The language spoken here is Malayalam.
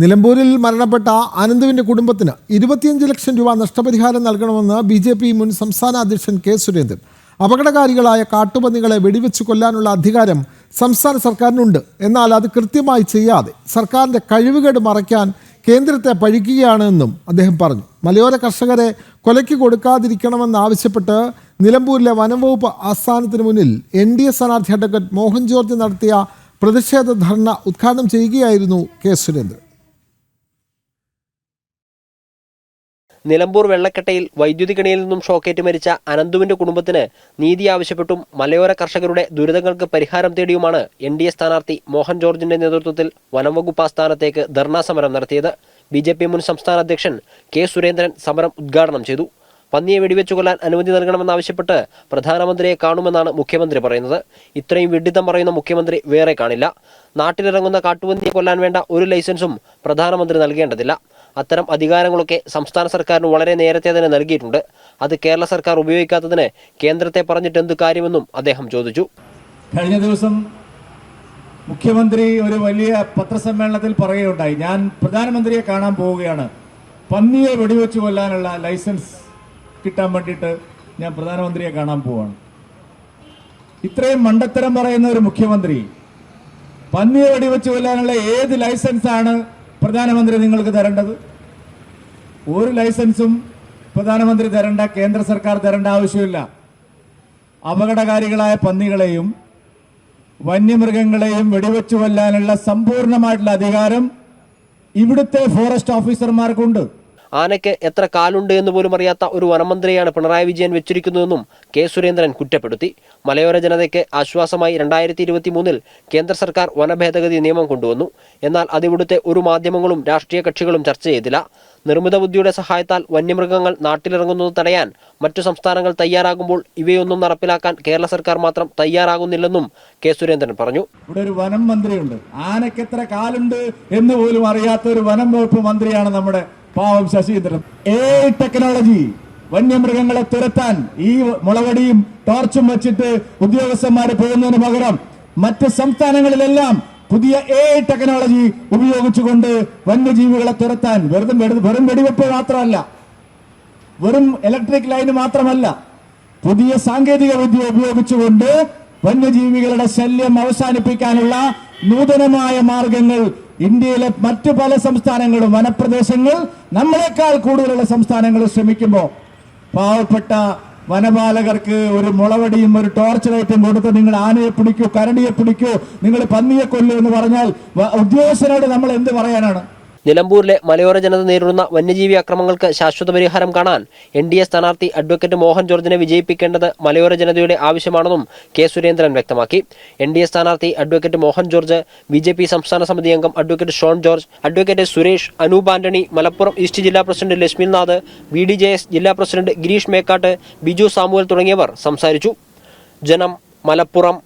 നിലമ്പൂരിൽ മരണപ്പെട്ട ആനന്ദുവിന്റെ കുടുംബത്തിന് ഇരുപത്തിയഞ്ച് ലക്ഷം രൂപ നഷ്ടപരിഹാരം നൽകണമെന്ന് ബി ജെ പി മുൻ സംസ്ഥാന അധ്യക്ഷൻ കെ സുരേന്ദ്രൻ. അപകടകാരികളായ കാട്ടുപന്നികളെ വെടിവെച്ച് കൊല്ലാനുള്ള അധികാരം സംസ്ഥാന സർക്കാരിനുണ്ട്. എന്നാൽ അത് കൃത്യമായി ചെയ്യാതെ സർക്കാരിന്റെ കഴിവുകേട് മറയ്ക്കാൻ കേന്ദ്രത്തെ പഴിക്കുകയാണെന്നും അദ്ദേഹം പറഞ്ഞു. മലയോര കർഷകരെ കൊലയ്ക്ക് കൊടുക്കാതിരിക്കണമെന്നാവശ്യപ്പെട്ട് നിലമ്പൂരിലെ വനംവകുപ്പ് ആസ്ഥാനത്തിന് മുന്നിൽ എൻ ഡി എ സ്ഥാനാർത്ഥി അഡ്വക്കേറ്റ് മോഹൻ ജോർജ് നടത്തിയ പ്രതിഷേധ ധർണ ഉദ്ഘാടനം ചെയ്യുകയായിരുന്നു കെ സുരേന്ദ്രൻ. നിലമ്പൂർ വെള്ളക്കെട്ടയിൽ വൈദ്യുതി കിണിയിൽ നിന്നും ഷോക്കേറ്റ് മരിച്ച അനന്തുവിന്റെ കുടുംബത്തിന് നീതി ആവശ്യപ്പെട്ടും മലയോര കർഷകരുടെ ദുരിതങ്ങൾക്ക് പരിഹാരം തേടിയുമാണ് എൻ ഡി എ സ്ഥാനാർത്ഥി മോഹൻ ജോർജിന്റെ നേതൃത്വത്തിൽ വനംവകുപ്പ് ആസ്ഥാനത്തേക്ക് ധർണാ സമരം നടത്തിയത്. ബി ജെ പി മുൻ സംസ്ഥാന അധ്യക്ഷൻ കെ സുരേന്ദ്രൻ സമരം ഉദ്ഘാടനം ചെയ്തു. പന്നിയെ വെടിവെച്ചു കൊല്ലാൻ അനുമതി നൽകണമെന്നാവശ്യപ്പെട്ട് പ്രധാനമന്ത്രിയെ കാണുമെന്നാണ് മുഖ്യമന്ത്രി പറയുന്നത്. ഇത്രയും വിഡിത്തം പറയുന്ന മുഖ്യമന്ത്രി വേറെ കാണില്ല. നാട്ടിലിറങ്ങുന്ന കാട്ടുപന്നിയെ കൊല്ലാൻ വേണ്ട ഒരു ലൈസൻസും പ്രധാനമന്ത്രി നൽകേണ്ടതില്ല. അത്തരം അധികാരങ്ങളൊക്കെ സംസ്ഥാന സർക്കാരിന് വളരെ നേരത്തെ തന്നെ നൽകിയിട്ടുണ്ട്. അത് കേരള സർക്കാർ ഉപയോഗിക്കാത്തതിന് കേന്ദ്രത്തെ പറഞ്ഞിട്ട് എന്ത് കാര്യമെന്നും അദ്ദേഹം ചോദിച്ചു. കഴിഞ്ഞ ദിവസം മുഖ്യമന്ത്രി ഒരു വലിയ പത്രസമ്മേളനത്തിൽ പറയുകയുണ്ടായി. ഞാൻ പ്രധാനമന്ത്രിയെ കാണാൻ പോവുകയാണ്. പന്നിയെ വെടിവെച്ച് കൊല്ലാനുള്ള ലൈസൻസ് കിട്ടാൻ വേണ്ടിയിട്ട് ഞാൻ പ്രധാനമന്ത്രിയെ കാണാൻ പോവാണ്. ഇത്രയും മണ്ടത്തരം പറയുന്ന ഒരു മുഖ്യമന്ത്രി പന്നിയെ വെടിവെച്ച് കൊല്ലാനുള്ള ഏത് ലൈസൻസാണ് പ്രധാനമന്ത്രി നിങ്ങൾക്ക് തരേണ്ടത്. ഒരു ലൈസൻസും പ്രധാനമന്ത്രി തരേണ്ട കേന്ദ്ര സർക്കാർ തരേണ്ട ആവശ്യമില്ല. അപകടകാരികളായ പന്നികളെയും വന്യമൃഗങ്ങളെയും വെടിവെച്ചു കൊല്ലാനുള്ള സമ്പൂർണമായിട്ടുള്ള അധികാരം ഇവിടുത്തെ ഫോറസ്റ്റ് ഓഫീസർമാർക്കുണ്ട്. ആനയ്ക്ക് എത്ര കാലുണ്ട് എന്ന് പോലും അറിയാത്ത ഒരു വനമന്ത്രിയാണ് പിണറായി വിജയൻ വെച്ചിരിക്കുന്നതെന്നും കെ സുരേന്ദ്രൻ കുറ്റപ്പെടുത്തി. മലയോര ജനതയ്ക്ക് ആശ്വാസമായി രണ്ടായിരത്തി ഇരുപത്തി മൂന്നിൽ കേന്ദ്ര സർക്കാർ വനഭേദഗതി നിയമം കൊണ്ടുവന്നു. എന്നാൽ അതിവിടുത്തെ ഒരു മാധ്യമങ്ങളും രാഷ്ട്രീയ കക്ഷികളും ചർച്ച ചെയ്തില്ല. നിർമ്മിത ബുദ്ധിയുടെ സഹായത്താൽ വന്യമൃഗങ്ങൾ നാട്ടിലിറങ്ങുന്നത് തടയാൻ മറ്റു സംസ്ഥാനങ്ങൾ തയ്യാറാകുമ്പോൾ ഇവയൊന്നും നടപ്പിലാക്കാൻ കേരള സർക്കാർ മാത്രം തയ്യാറാകുന്നില്ലെന്നും കെ സുരേന്ദ്രൻ പറഞ്ഞു. ഇവിടെ ഒരു വനം മന്ത്രിയുണ്ട്. ആനക്കെത്ര കാലുണ്ട് എന്ന് പോലും അറിയാത്ത ഒരു വനം വകുപ്പ് മന്ത്രിയാണ് നമ്മുടെ പാവം ശശീന്ദ്രൻ ഏ ടെക്നോളജി വന്യമൃഗങ്ങളെ തുരത്താൻ ഈ മുളവടിയും ടോർച്ചും വെച്ചിട്ട് ഉദ്യോഗസ്ഥന്മാർ പോകുന്നതിന് പകരം മറ്റ് സംസ്ഥാനങ്ങളിലെല്ലാം പുതിയ എ ടെക്നോളജി ഉപയോഗിച്ചുകൊണ്ട് വന്യജീവികളെ തുരത്താൻ വെറുതെ- വെറും വെടിവെപ്പ് മാത്രമല്ല വെറും ഇലക്ട്രിക് ലൈൻ മാത്രമല്ല പുതിയ സാങ്കേതിക വിദ്യ ഉപയോഗിച്ചുകൊണ്ട് വന്യജീവികളുടെ ശല്യം അവസാനിപ്പിക്കാനുള്ള നൂതനമായ മാർഗങ്ങൾ ഇന്ത്യയിലെ മറ്റു പല സംസ്ഥാനങ്ങളും വനപ്രദേശങ്ങൾ നമ്മളെക്കാൾ കൂടുതലുള്ള സംസ്ഥാനങ്ങൾ ശ്രമിക്കുമ്പോൾ പാവപ്പെട്ട വനപാലകർക്ക് ഒരു മുളവടിയും ഒരു ടോർച്ച് ലൈറ്റും കൊടുത്ത് നിങ്ങൾ ആനയെ പിടിക്കൂ കരടിയെ പിടിക്കൂ നിങ്ങൾ പന്നിയെ കൊല്ലൂ എന്ന് പറഞ്ഞാൽ ഉദ്യോഗസ്ഥരോട് നമ്മൾ എന്ത് പറയാനാണ്? നിലമ്പൂരിലെ മലയോര ജനത നേരിടുന്ന വന്യജീവി അക്രമങ്ങൾക്ക് ശാശ്വത പരിഹാരം കാണാൻ എൻ ഡി എ സ്ഥാനാർത്ഥി അഡ്വക്കേറ്റ് മോഹൻ ജോർജിനെ വിജയിപ്പിക്കേണ്ടത് മലയോര ജനതയുടെ ആവശ്യമാണെന്നും കെ സുരേന്ദ്രൻ വ്യക്തമാക്കി. എൻ ഡി എ സ്ഥാനാർത്ഥി advocate Mohan George B J P സംസ്ഥാന സമിതി അംഗം advocate Shone George advocate Suresh Anoop Antony Malappuram east ജില്ലാ president Lakshminath B D J S ജില്ലാ പ്രസിഡന്റ് ഗിരീഷ് മേക്കാട്ട് ബിജു സാമുവൽ തുടങ്ങിയവർ സംസാരിച്ചു. ജനം മലപ്പുറം